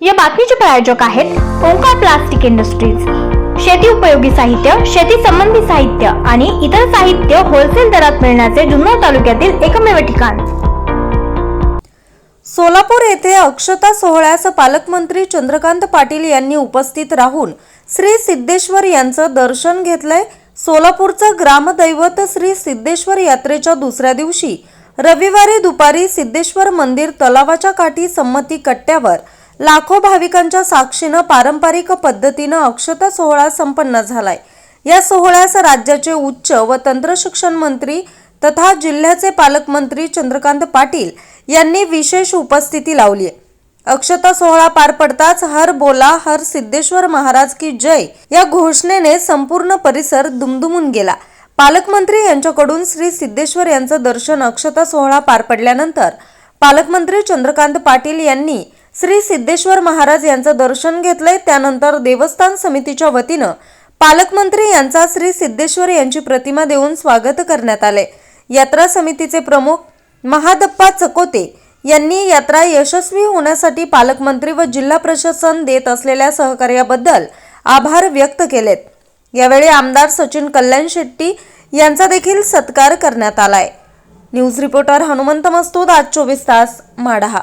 या बातमीचे प्रायोजक आहेत ओंकार प्लास्टिक इंडस्ट्रीज. शेती उपयोगी साहित्य शेती संबंधी साहित्य आणि इतर साहित्य होलसेल दरात मिळण्याचे जुन्नर तालुक्यातील एकमेव ठिकाण. सोलापूर येथे अक्षता सोहळ्यास पालकमंत्री चंद्रकांत पाटील यांनी उपस्थित राहून श्री सिद्धेश्वर यांचं दर्शन घेतलंय. सोलापूरचं ग्रामदैवत श्री सिद्धेश्वर यात्रेच्या दुसऱ्या दिवशी रविवारी दुपारी सिद्धेश्वर मंदिर तलावाच्या काठी संमती कट्ट्यावर लाखो भाविकांच्या साक्षीनं पारंपरिक पद्धतीनं अक्षता सोहळा संपन्न झालाय. या सोहळ्यास राज्याचे उच्च व तंत्रशिक्षण मंत्री तथा जिल्ह्याचे पालकमंत्री चंद्रकांत पाटील यांनी विशेष उपस्थिती लावली आहे अक्षता सोहळा पार पडताच हर बोला हर सिद्धेश्वर महाराज की जय या घोषणेने संपूर्ण परिसर दुमदुमून गेला. पालकमंत्री यांच्याकडून श्री सिद्धेश्वर यांचं दर्शन अक्षता सोहळा पार पडल्यानंतर पालकमंत्री चंद्रकांत पाटील यांनी श्री सिद्धेश्वर महाराज यांचं दर्शन घेतलंय. त्यानंतर देवस्थान समितीच्या वतीनं पालकमंत्री यांचा श्री सिद्धेश्वर यांची प्रतिमा देऊन स्वागत करण्यात आले यात्रा समितीचे प्रमुख महादप्पा चकोते यांनी यात्रा यशस्वी होण्यासाठी पालकमंत्री व जिल्हा प्रशासन देत असलेल्या सहकार्याबद्दल आभार व्यक्त केलेत. यावेळी आमदार सचिन कल्याण शेट्टी यांचा देखील सत्कार करण्यात आलाय. न्यूज रिपोर्टर हनुमंत मस्तूद आज चोवीस तास माढा.